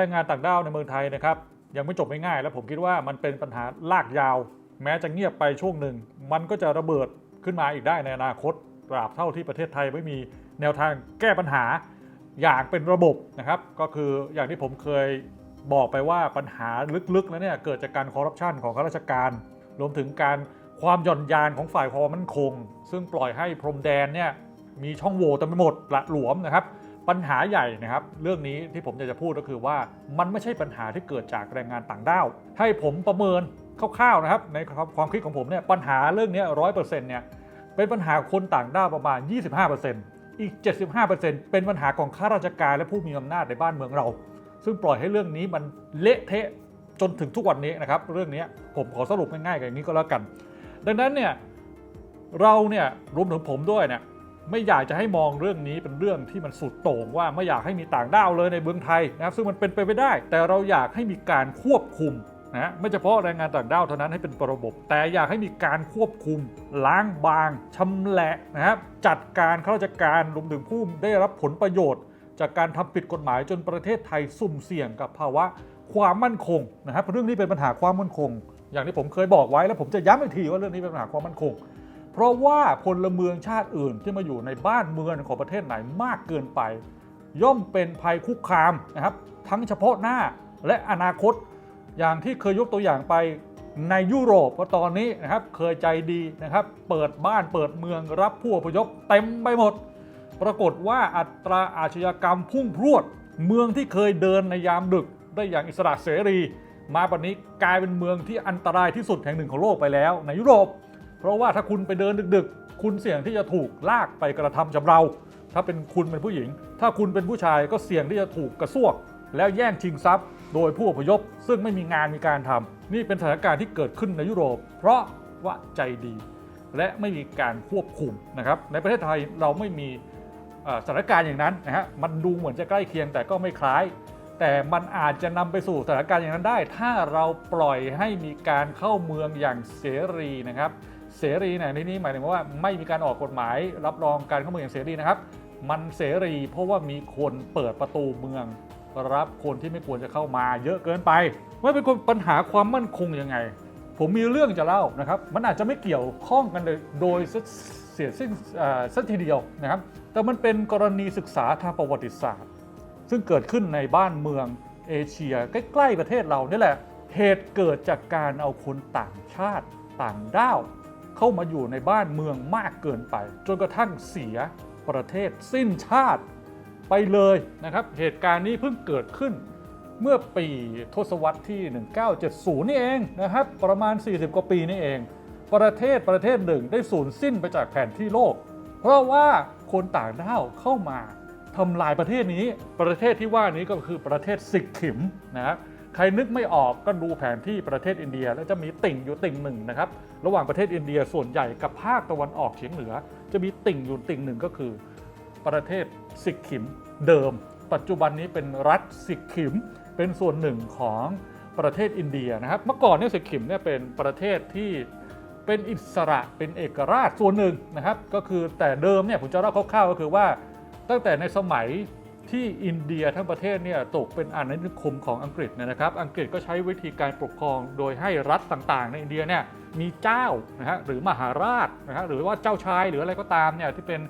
แรงงานต่างด้าวในเมืองไทยนะครับยังไม่จบง่ายๆและผมคิดว่ามันเป็นปัญหาลากยาว แม้จะเงียบไปช่วงหนึ่ง มันก็จะระเบิดขึ้นมาอีกได้ในอนาคตตราบเท่าที่ประเทศไทยไม่มีแนวทางแก้ปัญหาอย่างเป็นระบบนะครับ ก็คืออย่างที่ผมเคยบอกไปว่าปัญหาลึกๆแล้วเนี่ยเกิดจากการคอร์รัปชันของข้าราชการ รวมถึงการความหย่อนยานของฝ่ายความมั่นคง ซึ่งปล่อยให้พรมแดนเนี่ยมีช่องโหว่เต็มไปหมดละหลวมนะครับ ปัญหาใหญ่นะครับ เรื่องนี้ที่ผมอยากจะพูดก็คือว่ามันไม่ใช่ปัญหาที่เกิดจากแรงงานต่างด้าว ให้ผมประเมินคร่าวๆนะครับ ในความคิดของผมเนี่ยปัญหาเรื่องนี้ร้อยเปอร์เซ็นต์เนี่ยเป็นปัญหาคนต่างด้าวประมาณ 25%อีก 75%เป็นปัญหาของข้าราชการและผู้มีอำนาจในบ้านเมืองเรา ซึ่งปล่อยให้เรื่องนี้มันเละเทะจนถึงทุกวันนี้นะครับ เรื่องนี้ผมขอสรุปง่ายๆกับอย่างนี้ก็แล้วกัน ดังนั้นเนี่ยเราเนี่ยรวมถึงผมด้วยเนี่ย ไม่อยากจะให้มองเรื่องนี้เป็นเรื่องที่มันสุดโต่งว่าไม่อยากให้มีต่างด้าวเลยในเมืองไทยนะครับซึ่งมันเป็นไปไม่ได้ แต่เราอยากให้มีการควบคุมนะไม่เฉพาะแรงงานต่างด้าวเท่านั้นให้เป็นระบบ แต่อยากให้มีการควบคุม ล้างบางชำแหละนะครับจัดการข้าราชการรวมถึงผู้ได้รับผลประโยชน์ จากการทำผิดกฎหมายจนประเทศไทยสุ่มเสี่ยงกับภาวะความมั่นคงนะครับเรื่องนี้เป็นปัญหาความมั่นคง อย่างที่ผมเคยบอกไว้แล้วผมจะย้ำอีกทีว่าเรื่องนี้เป็นปัญหาความมั่นคง ราะว่าพลเมืองชาติอื่นที่มาอยู่ในบ้านเมืองของประเทศไหนมากเกินไป ย่อมเป็นภัยคุกคามนะครับ ทั้งเฉพาะหน้าและอนาคต อย่างที่เคยยกตัวอย่างไปในยุโรปว่าตอนนี้นะครับเคยใจดีนะครับ เปิดบ้านเปิดเมืองรับผู้อพยพเต็มไปหมด ปรากฏว่าอัตราอาชญากรรมพุ่งพรวด เมืองที่เคยเดินในยามดึกได้อย่างอิสระเสรี มาปัจจุบันนี้กลายเป็นเมืองที่อันตรายที่สุดแห่งหนึ่งของโลกไปแล้วในยุโรป เพราะว่าถ้าคุณไปเดินดึกๆ คุณเสี่ยงที่จะถูกลากไปกระทำชำเรา ถ้าเป็นคุณเป็นผู้หญิง ถ้าคุณเป็นผู้ชายก็เสี่ยงที่จะถูกกระซวก แล้วแย่งชิงทรัพย์ โดยผู้อพยพ ซึ่งไม่มีงานมีการทำนี่เป็นสถานการณ์ที่เกิดขึ้นในยุโรป เพราะว่าใจดี และไม่มีการควบคุมนะครับ ในประเทศไทยเราไม่มีสถานการณ์อย่างนั้นนะฮะมันดูเหมือนจะใกล้เคียงแต่ก็ไม่คล้าย แต่มันอาจจะนำไปสู่สถานการณ์อย่างนั้นได้ ถ้าเราปล่อยให้มีการเข้าเมืองอย่างเสรีนะครับ เสรีในที่นี้หมายถึงว่าไม่มีการออกกฎหมาย รับรองการเข้าเมืองอย่างเสรีนะครับ มันเสรีเพราะว่ามีคนเปิดประตูเมือง รับคนที่ไม่ควรจะเข้ามาเยอะเกินไปไม่เป็นปัญหาความมั่นคงยังไง ผมมีเรื่องจะเล่านะครับ มันอาจจะไม่เกี่ยวข้องกันเลยโดยเสียสิ้นสักทีเดียวนะครับ แต่มันเป็นกรณีศึกษาทางประวัติศาสตร์ ซึ่งเกิดขึ้นในบ้านเมืองเอเชียใกล้ ๆ ประเทศเรานี่แหละเหตุเกิดจากการเอาคนต่างชาติต่างด้าว เข้ามาอยู่ในบ้านเมืองมากเกินไป จนกระทั่งเสียประเทศสิ้นชาติไปเลยนะครับ เหตุการณ์นี้เพิ่งเกิดขึ้นเมื่อปีทศวรรษที่ 1970 นี่เองนะครับ ประมาณ 40 กว่าปีนี่เอง ประเทศประเทศหนึ่งได้สูญสิ้นไปจากแผนที่โลก เพราะว่าคนต่างด้าวเข้ามาทำลายประเทศนี้ ประเทศที่ว่านี้ก็คือประเทศสิกขิมนะครับ ใครนึกไม่ออกก็ดูแผนที่ประเทศอินเดีย แล้วจะมีติ่งอยู่ติ่งหนึ่งนะครับ ระหว่างประเทศอินเดียส่วนใหญ่กับภาคตะวันออกเฉียงเหนือ จะมีติ่งอยู่ติ่งหนึ่งก็คือ ประเทศสิกขิมเดิม ปัจจุบันนี้เป็นรัฐสิกขิม เป็นส่วนหนึ่งของประเทศอินเดียนะครับเมื่อก่อนเนี่ยสิกขิมเนี่ยเป็นประเทศที่เป็นอิสระเป็นเอกราชส่วนหนึ่งนะครับ ก็คือแต่เดิมเนี่ยผมจะเล่าคร่าวๆก็คือว่าตั้งแต่ในสมัย ที่อินเดียทั้งประเทศเนี่ยตกเป็นอาณานิคมของอังกฤษนะครับ อังกฤษก็ใช้วิธีการปกครองโดยให้รัฐต่างๆ ในอินเดียเนี่ยมีเจ้านะฮะหรือมหาราชนะฮะหรือว่าเจ้าชายหรืออะไรก็ตามเนี่ยที่เป็น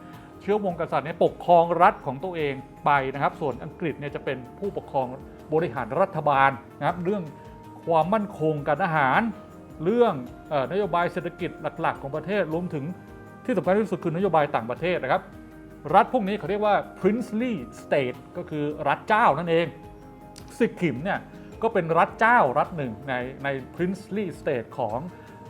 เชื้อวงกษัตริย์เนี่ยปกครองรัฐของตัวเองไปนะครับ ส่วนอังกฤษเนี่ยจะเป็นผู้ปกครองบริหารรัฐบาลนะครับ เรื่องความมั่นคงการอาหาร เรื่องออนโยบายเศรษฐกิจหลัก ๆ ของประเทศรวมถึงที่สำคัญที่สุดคือนโยบายต่างประเทศนะครับ รัฐพวกนี้เขาเรียกว่า princely state ก็คือรัฐเจ้านั่นเองสิกขิมเนี่ยก็เป็นรัฐเจ้ารัฐหนึ่งในใน princely state ของ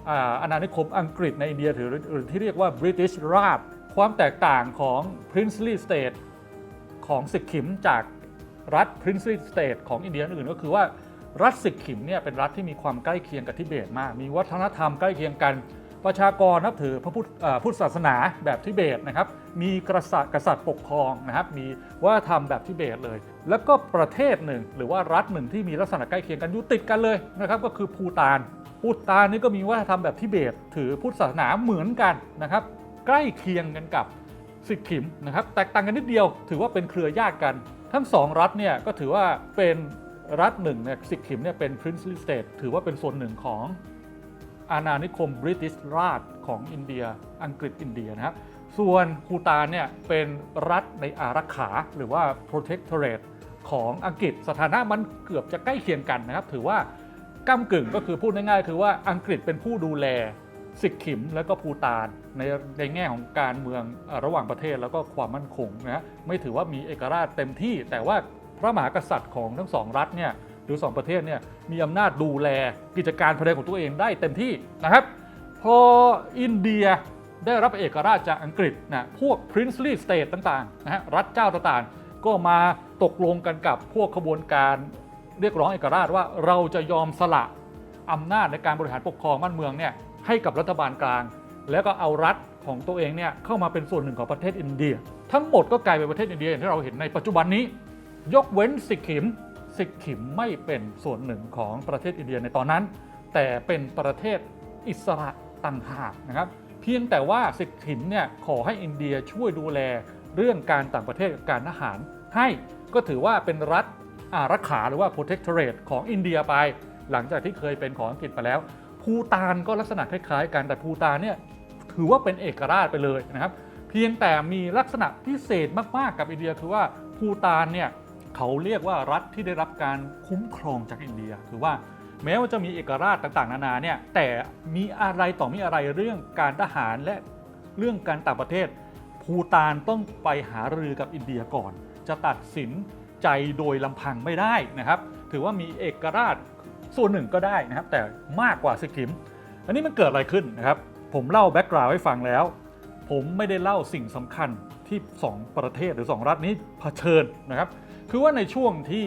อาอาณานิคมอังกฤษในอินเดียหรือหรือที่เรียกว่า British Raj ความแตกต่างของ princely state ของสิกขิมจากรัฐ princely state ของอินเดียอื่นก็คือว่ารัฐสิกขิมเนี่ยเป็นรัฐที่มีความใกล้เคียงกับทิเบตมาก มีวัฒนธรรมใกล้เคียงกัน ประชากรนับถือพระพุทธพุทธศาสนาแบบทิเบตนะครับ มีกษัตริย์กษัตริย์ปกครองนะครับ มีวัฒนธรรมแบบทิเบตเลย แล้วก็ประเทศหนึ่ง หรือว่ารัฐหนึ่งที่มีลักษณะใกล้เคียงกันอยู่ติดกันเลยนะครับ ก็คือภูตาน ภูตานนี่ก็มีวัฒนธรรมแบบทิเบต ถือพุทธศาสนาเหมือนกันนะครับ ใกล้เคียงกันกับสิกขิมนะครับ แตกต่างกันนิดเดียว ถือว่าเป็นเครือญาติกัน ทั้งสองรัฐเนี่ยก็ถือว่าเป็นรัฐหนึ่งเนี่ยสิกขิมเนี่ยเป็น princely state ถือว่าเป็นส่วนหนึ่งของ อาณานิคมบริติชราชของอินเดีย อังกฤษอินเดียนะครับส่วนภูตานเนี่ยเป็นรัฐในอารักขาหรือว่า protectorate ของอังกฤษสถานะมันเกือบจะใกล้เคียงกันนะครับ ถือว่าก้ากึ่งก็คือพูดง่ายๆ คือว่าอังกฤษเป็นผู้ดูแลสิกขิมแล้วก็ภูตานในในแง่ของการเมืองระหว่างประเทศแล้วก็ความมั่นคงนะฮะไม่ถือว่ามีเอกราชเต็มที่ แต่ว่าพระมหากษัตริย์ของทั้งสองรัฐเนี่ย หรือสองประเทศเนี่ยมีอำนาจดูแลกิจการภายในของตัวเองได้เต็มที่นะครับ พออินเดียได้รับเอกราชจากอังกฤษนะพวก princely state ต่างๆนะฮะรัฐเจ้าต่างๆ ก็มาตกลงกันกับพวกขบวนการเรียกร้องเอกราชว่าเราจะยอมสละอำนาจในการบริหารปกครองบ้านเมืองเนี่ยให้กับรัฐบาลกลาง แล้วก็เอารัฐของตัวเองเนี่ยเข้ามาเป็นส่วนหนึ่งของประเทศอินเดีย ทั้งหมดก็กลายเป็นประเทศอินเดียอย่างที่เราเห็นในปัจจุบันนี้ ยกเว้นสิกิม สิกขิมไม่เป็นส่วนหนึ่งของประเทศอินเดียในตอนนั้น แต่เป็นประเทศอิสระต่างหากนะครับ เพียงแต่ว่าสิกขิมเนี่ยขอให้อินเดียช่วยดูแลเรื่องการต่างประเทศกับการทหาร ให้ก็ถือว่าเป็นรัฐอารักขาหรือว่า protectorate ของอินเดียไป หลังจากที่เคยเป็นของอังกฤษไปแล้วภูตานก็ลักษณะคล้ายๆกันแต่ภูตานเนี่ยถือว่าเป็นเอกราชไปเลยนะครับ เพียงแต่มีลักษณะพิเศษมากๆกับอินเดียคือว่าภูตานเนี่ย เขาเรียกว่ารัฐที่ได้รับการคุ้มครองจากอินเดีย คือว่าแม้ว่าจะมีเอกราชต่างๆ นานาเนี่ยแต่มีอะไรต่อมีอะไรเรื่องการทหารและเรื่องการต่างประเทศภูตานต้องไปหารือกับอินเดียก่อน จะตัดสินใจโดยลำพังไม่ได้นะครับ ถือว่ามีเอกราชส่วนหนึ่งก็ได้นะครับ แต่มากกว่าสิกิม อันนี้มันเกิดอะไรขึ้นนะครับ ผมเล่าแบ็กกราวด์ให้ฟังแล้ว ผมไม่ได้เล่าสิ่งสำคัญที่ 2 ประเทศหรือ 2 รัฐนี้เผชิญนะครับ คือว่าในช่วงที่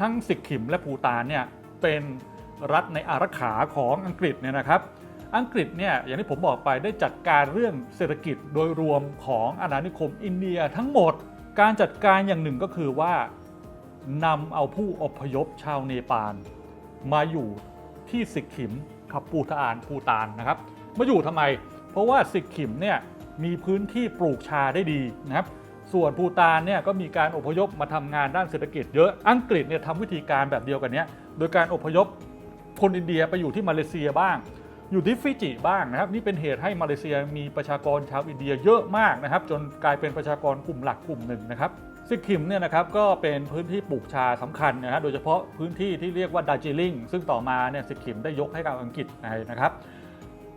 ทั้งสิกขิมและภูตานเนี่ยเป็นรัฐในอารักขาของอังกฤษเนี่ยนะครับ อังกฤษเนี่ยอย่างที่ผมบอกไปได้จัดการเรื่องเศรษฐกิจโดยรวมของอาณานิคมอินเดียทั้งหมด การจัดการอย่างหนึ่งก็คือว่านำเอาผู้อพยพชาวเนปาลมาอยู่ที่สิกขิมกับปูตานปูตานนะครับ มาอยู่ทำไม เพราะว่าสิกขิมเนี่ยมีพื้นที่ปลูกชาได้ดีนะครับ ส่วนปูตานเนี่ยก็มีการอพยพมาทำงานด้านเศรษฐกิจเยอะ อังกฤษเนี่ยทำวิธีการแบบเดียวกันเนี้ยโดยการอพยพคนอินเดียไปอยู่ที่มาเลเซียบ้าง อยู่ที่ฟิจิบ้างนะครับ นี่เป็นเหตุให้มาเลเซียมีประชากรชาวอินเดียเยอะมากนะครับ จนกลายเป็นประชากรกลุ่มหลักกลุ่มหนึ่งนะครับสิกิมเนี่ยนะครับก็เป็นพื้นที่ปลูกชาสำคัญนะฮะโดยเฉพาะพื้นที่ที่เรียกว่าดาร์จิลิงซึ่งต่อมาเนี่ยสิกิมได้ยกให้กับอังกฤษนะครับ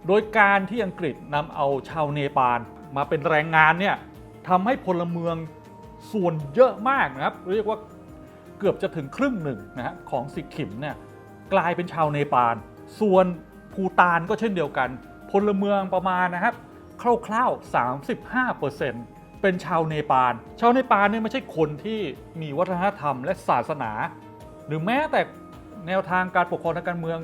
โดยการที่อังกฤษนำเอาชาวเนปาลมาเป็นแรงงานเนี่ย ทำให้พลเมืองส่วนเยอะมากนะครับ เรียกว่าเกือบจะถึงครึ่งหนึ่งนะฮะของสิกขิมเนี่ยกลายเป็นชาวเนปาล ส่วนภูตานก็เช่นเดียวกัน พลเมืองประมาณนะครับคร่าวๆ 35%เป็นชาวเนปาล ชาวเนปาลเนี่ยไม่ใช่คนที่มีวัฒนธรรมและศาสนา หรือแม้แต่แนวทางการปกครองทางการเมือง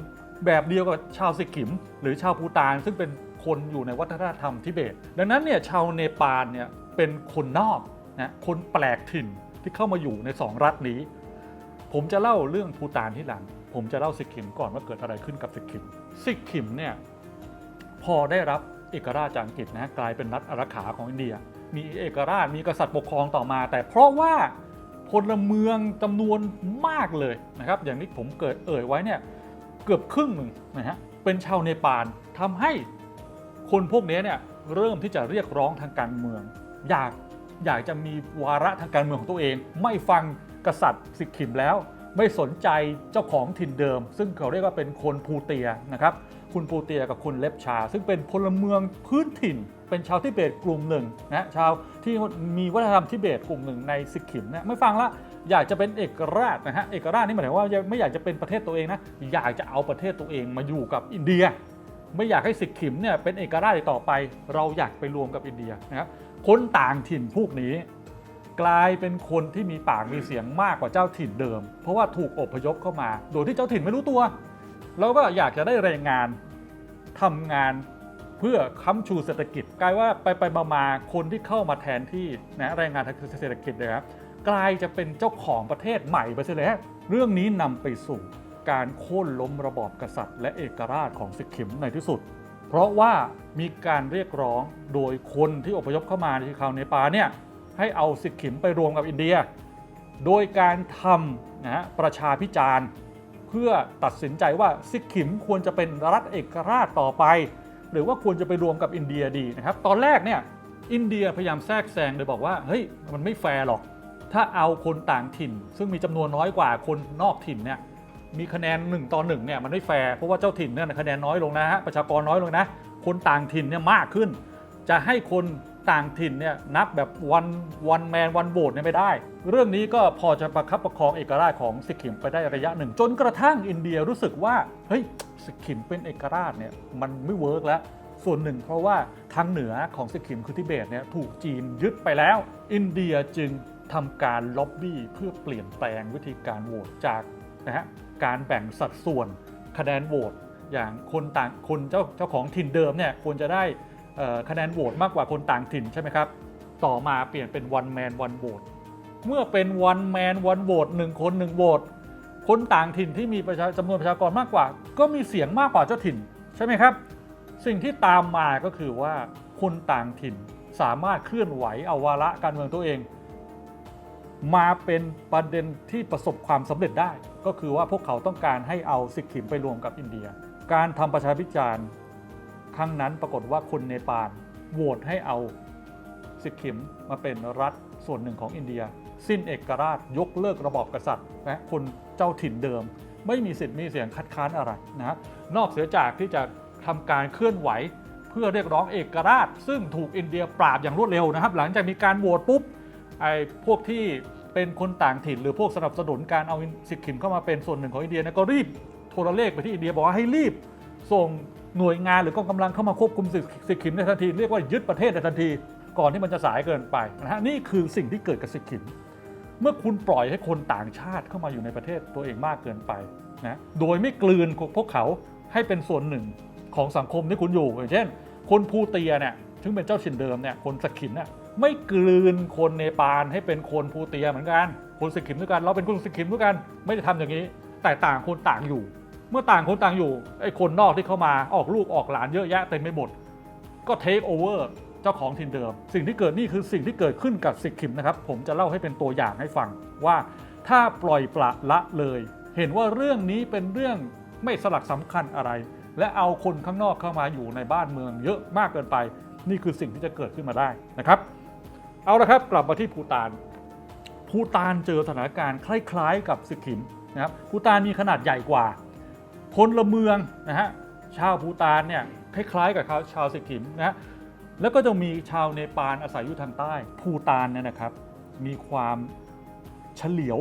แบบเดียวกับชาวสิกิม หรือชาวภูตานซึ่งเป็นคนอยู่ในวัฒนธรรมทิเบต ดังนั้นเนี่ยชาวเนปาลเนี่ย เป็นคนนอกนะคนแปลกถิ่นที่เข้ามาอยู่ในสองรัฐนี้ ผมจะเล่าเรื่องภูตานที่หลัง ผมจะเล่าสิกิมก่อนว่าเกิดอะไรขึ้นกับสิกิมสิกิมเนี่ยพอได้รับเอกราชจากอังกฤษนะกลายเป็นรัฐอารักขาของอินเดีย มีเอกราชมีกษัตริย์ปกครองต่อมา แต่เพราะว่าพลเมืองจำนวนมากเลยนะครับ อย่างที่ผมเกิดเอ่ยไว้เนี่ยเกือบครึ่งหนึ่งนะฮะเป็นชาวเนปาลทำให้คนพวกนี้เนี่ยเริ่มที่จะเรียกร้องทางการเมือง อยากอยากจะมีวาระทางการเมืองของตัวเอง ไม่ฟังกษัตริย์สิกขิมแล้ว ไม่สนใจเจ้าของถิ่นเดิม ซึ่งเขาเรียกว่าเป็นคนภูเตียนะครับ คุณปูเตียกับคุณเล็บชา ซึ่งเป็นพลเมืองพื้นถิ่น เป็นชาวทิเบตกลุ่มหนึ่งนะชาวที่มีวัฒนธรรมทิเบตกลุ่มหนึ่งในสิกขิมเนี่ยไม่ฟังละอยากจะเป็นเอกราชนะฮะเอกราชนี่หมายถึงว่าไม่อยากจะเป็นประเทศตัวเองนะอยากจะเอาประเทศตัวเองมาอยู่กับอินเดีย ไม่อยากให้สิกขิมเนี่ยเป็นเอกราชต่อไป เราอยากไปรวมกับอินเดียนะครับคนต่างถิ่นพวกนี้ กลายเป็นคนที่มีปากมีเสียงมากกว่าเจ้าถิ่นเดิม เพราะว่าถูกอพยพเข้ามา โดยที่เจ้าถิ่นไม่รู้ตัว แล้วก็อยากจะได้แรงงานทำงานเพื่อค้ำชูเศรษฐกิจ กลายว่าไปไปมามาคนที่เข้ามาแทนที่นะแรงงานทางเศรษฐกิจนะครับกลายจะเป็นเจ้าของประเทศใหม่ไปเสียแล้วเรื่องนี้นำไปสู่ การโค่นล้มระบอบกษัตริย์และเอกราชของสิกขิมในที่สุด เพราะว่ามีการเรียกร้องโดยคนที่อพยพเข้ามาในชาวเนปาเนี่ยให้เอาสิกขิมไปรวมกับอินเดีย โดยการทำนะฮะประชาพิจารณ์ เพื่อตัดสินใจว่าซิกขิมควรจะเป็นรัฐเอกราชต่อไป หรือว่าควรจะไปรวมกับอินเดียดีนะครับตอนแรกเนี่ยอินเดียพยายามแทรกแซงโดยบอกว่าเฮ้ยมันไม่แฟร์หรอก ถ้าเอาคนต่างถิ่น ซึ่งมีจำนวนน้อยกว่าคนนอกถิ่นเนี่ย มีคะแนน 1 ต่อ1เนี่ยมันไม่แฟร์เพราะว่าเจ้าถิ่นเนี่ยคะแนนน้อยลงนะฮะประชากรน้อยลงนะ คนต่างถิ่นเนี่ยมากขึ้น จะให้คนต่างถิ่นเนี่ยนับแบบวันวันแมนวันโหวตเนี่ยไม่ได้ เรื่องนี้ก็พอจะประคับประคองเอกราชของสิกขิมไปได้ระยะหนึ่ง จนกระทั่งอินเดียรู้สึกว่าเฮ้ยสิกขิมเป็นเอกราชเนี่ยมันไม่เวิร์กแล้วส่วนหนึ่งเพราะว่าทางเหนือของสิกขิมคือทิเบตเนี่ยถูกจีนยึดไปแล้ว อินเดียจึงทำการล็อบบี้เพื่อเปลี่ยนแปลงวิธีการโหวตจากนะฮะ การแบ่งสัดส่วนคะแนนโหวตอย่างคนต่างคนเจ้าเจ้าของถิ่นเดิมเนี่ยควรจะได้คะแนนโหวตมากกว่าคนต่างถิ่นใช่ไหมครับ ต่อมาเปลี่ยนเป็น one man one vote เมื่อเป็น one man one vote หนึ่งคนหนึ่งโหวตคนต่างถิ่นที่มีประชาจำนวนประชากรมากกว่า ก็มีเสียงมากกว่าเจ้าถิ่นใช่ไหมครับ สิ่งที่ตามมาก็คือว่าคนต่างถิ่นสามารถเคลื่อนไหวเอาวาระการเมืองตัวเอง มาเป็นประเด็นที่ประสบความสำเร็จได้ ก็คือว่าพวกเขาต้องการให้เอาสิกขิมไปรวมกับอินเดีย การทำประชาพิจารณ์ครั้งนั้นปรากฏว่าคนเนปาลโหวตให้เอาสิกขิมมาเป็นรัฐส่วนหนึ่งของอินเดีย สิ้นเอกราชยกเลิกระบอบกษัตริย์และคนเจ้าถิ่นเดิม ไม่มีสิทธิ์มีเสียงคัดค้านอะไรนะนอกเสียจากที่จะทำการเคลื่อนไหวเพื่อเรียกร้องเอกราช ซึ่งถูกอินเดียปราบอย่างรวดเร็วนะครับ หลังจากมีการโหวตปุ๊บไอ้พวกที่ เป็นคนต่างถิ่น หรือพวกสนับสนุนการเอาสิกขิมเข้ามาเป็นส่วนหนึ่งของอินเดียนยก็รีบโทรเลขไปที่อินเดียบอกว่าให้รีบ ส่งหน่วยงานหรือกองกำลังเข้ามาควบคุมสิกขิมในทันทีเรียกว่ายึดประเทศในทันที ก่อนที่มันจะสายเกินไปนะฮะนี่คือสิ่งที่เกิดกับสิกขิมเมื่อคุณปล่อยให้คนต่างชาติเข้ามาอยู่ในประเทศตัวเองมากเกินไปนะโดยไม่กลืนพวกเขาให้เป็นส่วนหนึ่งของสังคมที่คุณอยู่อย่างเช่น คนภูเตียเนี่ยถึงเป็นเจ้าถิ่นเดิมเนี่ยคนสกิมเนี่ย ไม่กลืนคนเนปาลให้เป็นคนภูเตียเหมือนกันคนสกขิมด้วยกัน เราเป็นคนสกขิมด้วยกัน ไม่ได้ทำอย่างนี้ แต่ต่างคนต่างอยู่ เมื่อต่างคนต่างอยู่ไอ้คนนอกที่เข้ามาออกลูกออกหลานเยอะแยะเต็มไปหมดก็เทคโอเวอร์เจ้าของถิ่นเดิม สิ่งที่เกิดนี่คือสิ่งที่เกิดขึ้นกับสิกขิมนะครับ ผมจะเล่าให้เป็นตัวอย่างให้ฟังว่าถ้าปล่อยปละละเลย เห็นว่าเรื่องนี้เป็นเรื่องไม่สลักสำคัญอะไร และเอาคนข้างนอกเข้ามาอยู่ในบ้านเมืองเยอะมากเกินไป นี่คือสิ่งที่จะเกิดขึ้นมาได้นะครับ เอาละครับกลับมาที่ภูตานภูตานเจอสถานการณ์คล้ายๆ กับสิกขิมนะครับภูตานมีขนาดใหญ่กว่าพลเมืองนะฮะชาวภูตานเนี่ยคล้ายๆ กับชาวสิกขิมนะฮะแล้วก็จะมีชาวเนปาลอาศัยอยู่ทางใต้ภูตานเนี่ยนะครับ มีความเฉลียว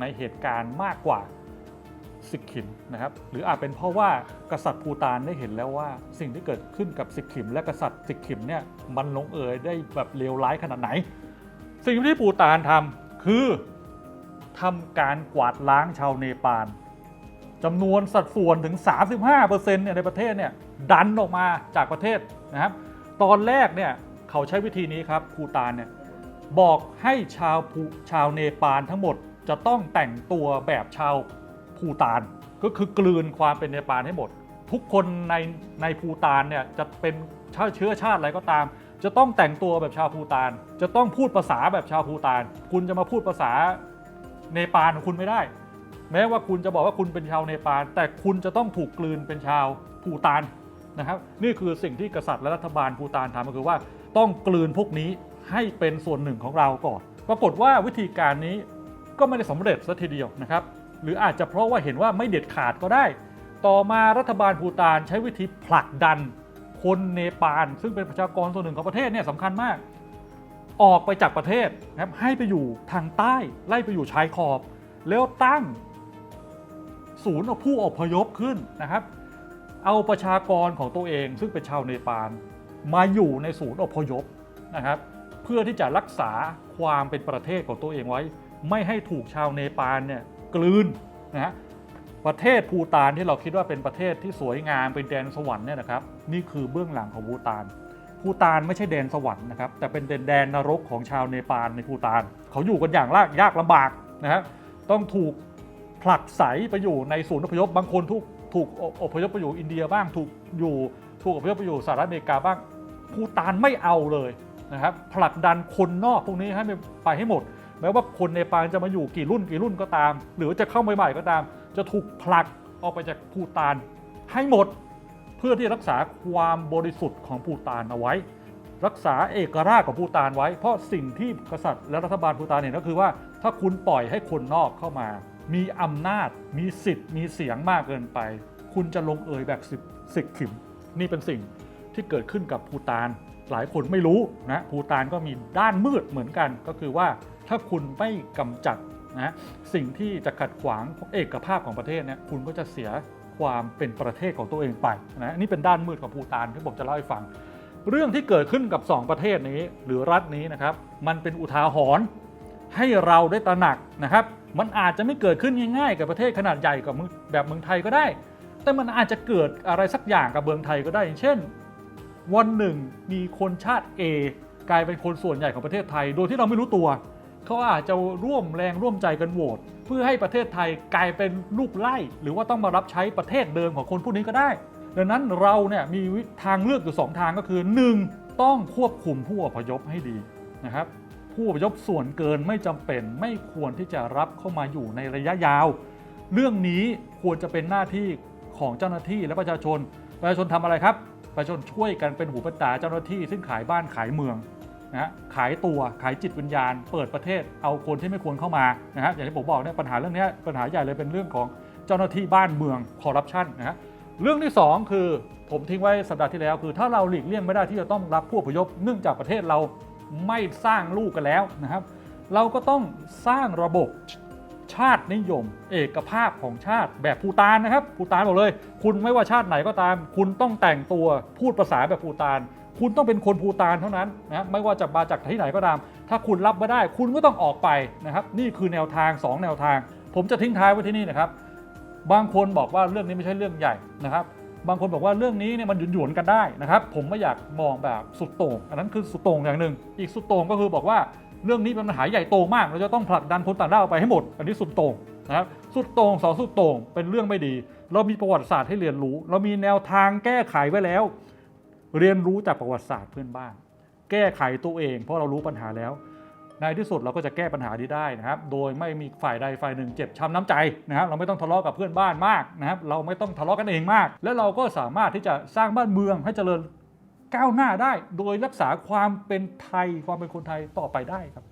ในเหตุการณ์มากกว่า สิกขิมนะครับหรืออาจเป็นเพราะว่ากษัตริย์ภูตานได้เห็นแล้วว่า สิ่งที่เกิดขึ้นกับสิกขิม และกษัตริย์สิกขิมเนี่ยมันลงเอยได้แบบเลวร้ายขนาดไหน สิ่งที่ภูตานทำคือทำการกวาดล้างชาวเนปาลจำนวนสัดส่วนถึง 35%เนี่ยในประเทศเนี่ยดันออกมาจากประเทศนะครับ ตอนแรกเนี่ยเขาใช้วิธีนี้ครับภูตานเนี่ยบอกให้ชาวภูชาวเนปาลทั้งหมดจะต้องแต่งตัวแบบชาว ภูตาน ก็คือกลืนความเป็นเนปาลให้หมด ทุกคนในในภูตานเนี่ยจะเป็นชาติเชื้อชาติอะไรก็ตาม จะต้องแต่งตัวแบบชาวภูตาน จะต้องพูดภาษาแบบชาวภูตาน คุณจะมาพูดภาษาเนปาลของคุณไม่ได้ แม้ว่าคุณจะบอกว่าคุณเป็นชาวเนปาล แต่คุณจะต้องถูกกลืนเป็นชาวภูตานนะครับนี่คือสิ่งที่กษัตริย์และรัฐบาลภูตานทำก็คือว่าต้องกลืนพวกนี้ให้เป็นส่วนหนึ่งของเราก่อน ปรากฏว่าวิธีการนี้ก็ไม่ได้สำเร็จซะทีเดียวนะครับ หรืออาจจะเพราะว่าเห็นว่าไม่เด็ดขาดก็ได้ ต่อมารัฐบาลภูตานใช้วิธีผลักดันคนเนปาลซึ่งเป็นประชากรส่วนหนึ่งของประเทศเนี่ยสำคัญมาก ออกไปจากประเทศนะครับให้ไปอยู่ทางใต้ไล่ไปอยู่ชายขอบ แล้วตั้งศูนย์ผู้อพยพขึ้นนะครับ เอาประชากรของตัวเอง ซึ่งเป็นชาวเนปาลมาอยู่ในศูนย์อพยพนะครับ เพื่อที่จะรักษาความเป็นประเทศของตัวเองไว้ ไม่ให้ถูกชาวเนปาลเนี่ย กลืนนะฮะประเทศภูตานที่เราคิดว่าเป็นประเทศที่สวยงามเป็นแดนสวรรค์เนี่ยนะครับนี่คือเบื้องหลังของภูตานภูตานไม่ใช่แดนสวรรค์นะครับแต่เป็นแดนนรกของชาวเนปาลในภูตาน เขาอยู่กันอย่างลากยากลำบากนะครับต้องถูกผลักไสไปอยู่ในศูนย์อพยพบางคนทุกถูกอพยพไปอยู่อินเดียบ้างถูกอยู่ถูกอพยพไปอยู่สหรัฐอเมริกาบ้างภูตานไม่เอาเลยนะครับผลักดันคนนอกพวกนี้ให้ไปให้หมด แม้ว่าคนเนปาลจะมาอยู่กี่รุ่นกี่รุ่นก็ตาม หรือจะเข้าใหม่ๆก็ตาม จะถูกผลักออกไปจากภูตานให้หมดเพื่อที่รักษาความบริสุทธิ์ของภูตานเอาไว้ รักษาเอกราชของภูตานไว้ เพราะสิ่งที่กษัตริย์และรัฐบาลภูตานเห็นก็คือว่า ถ้าคุณปล่อยให้คนนอกเข้ามา มีอำนาจ มีสิทธิ์ มีเสียงมากเกินไป คุณจะลงเอยแบบสิบสิกขิม นี่เป็นสิ่งที่เกิดขึ้นกับภูตาน หลายคนไม่รู้นะภูตานก็มีด้านมืดเหมือนกันก็คือว่า ถ้าคุณไม่กำจัดนะสิ่งที่จะขัดขวางเอกภาพของประเทศเนี่ยคุณก็จะเสียความเป็นประเทศของตัวเองไปนะนี่เป็นด้านมืดของภูตานที่ผมจะเล่าให้ฟัง เรื่องที่เกิดขึ้นกับ 2 ประเทศนี้หรือรัฐนี้นะครับ มันเป็นอุทาหรณ์ให้เราได้ตระหนักนะครับ มันอาจจะไม่เกิดขึ้นง่ายๆ กับประเทศขนาดใหญ่กับแบบเมืองไทยก็ได้ แต่มันอาจจะเกิดอะไรสักอย่างกับเมืองไทยก็ได้ เช่น วันหนึ่งมีคนชาติ A กลายเป็นคนส่วนใหญ่ของประเทศไทย โดยที่เราไม่รู้ตัว เขาอาจจะร่วมแรงร่วมใจกันโหวตเพื่อให้ประเทศไทยกลายเป็นลูกไล่ หรือว่าต้องมารับใช้ประเทศเดิมของคนพวกนี้ก็ได้ ดังนั้นเราเนี่ยมีทางเลือกอยู่ 2 ทางก็คือ 1. ต้องควบคุมผู้อพยพให้ดีนะครับผู้อพยพส่วนเกินไม่จำเป็นไม่ควรที่จะรับเข้ามาอยู่ในระยะยาว เรื่องนี้ควรจะเป็นหน้าที่ของเจ้าหน้าที่และประชาชน ประชาชนทำอะไรครับ ประชาชนช่วยกันเป็นหูเป็นตาเจ้าหน้าที่ซึ่งขายบ้านขายเมือง นะฮะขายตัวขายจิตวิญญาณ เปิดประเทศเอาคนที่ไม่ควรเข้ามานะฮะอย่างที่ผมบอกเนี่ยปัญหาเรื่องนี้ปัญหาใหญ่เลยเป็นเรื่องของเจ้าหน้าที่บ้านเมืองคอร์รัปชันนะฮะเรื่องที่สองคือผมทิ้งไว้สัปดาห์ที่แล้ว คือถ้าเราหลีกเลี่ยงไม่ได้ที่จะต้องรับผู้อพยพเนื่องจากประเทศเราไม่สร้างลูกกันแล้วนะครับ เราก็ต้องสร้างระบบชาตินิยม เอกภาพของชาติแบบภูตานนะครับภูตานบอกเลย คุณไม่ว่าชาติไหนก็ตาม คุณต้องแต่งตัวพูดภาษาแบบภูตาน คุณต้องเป็นคนภูตานเท่านั้นนะไม่ว่าจะมาจากที่ไหนก็ตาม ถ้าคุณรับไม่ได้ คุณก็ต้องออกไปนะครับ นี่คือแนวทาง 2 แนวทาง ผมจะทิ้งท้ายไว้ที่นี่นะครับ บางคนบอกว่าเรื่องนี้ไม่ใช่เรื่องใหญ่นะครับ บางคนบอกว่าเรื่องนี้เนี่ยมันหยวนๆกันได้นะครับ ผมไม่อยากมองแบบสุดโต่ง อันนั้นคือสุดโต่งอย่างหนึ่ง อีกสุดโต่งก็คือบอกว่าเรื่องนี้เป็นปัญหาใหญ่โตมาก เราจะต้องผลักดันคนต่างด้าวไปให้หมด อันนี้สุดโต่งนะครับสุดโต่งสองสุดโต่งเป็นเรื่องไม่ดี เรามีประวัติศาสตร์ให้เรียนรู้ เรามีแนวทางแก้ไขไว้แล้ว เรียนรู้จากประวัติศาสตร์เพื่อนบ้าน แก้ไขตัวเอง เพราะเรารู้ปัญหาแล้ว ในที่สุดเราก็จะแก้ปัญหานี้ได้นะครับ โดยไม่มีฝ่ายใดฝ่ายหนึ่งเจ็บช้ำน้ำใจนะครับ เราไม่ต้องทะเลาะกับเพื่อนบ้านมากนะครับ เราไม่ต้องทะเลาะกันเองมาก และเราก็สามารถที่จะสร้างบ้านเมืองให้เจริญก้าวหน้าได้ โดยรักษาความเป็นไทยความเป็นคนไทยต่อไปได้ครับ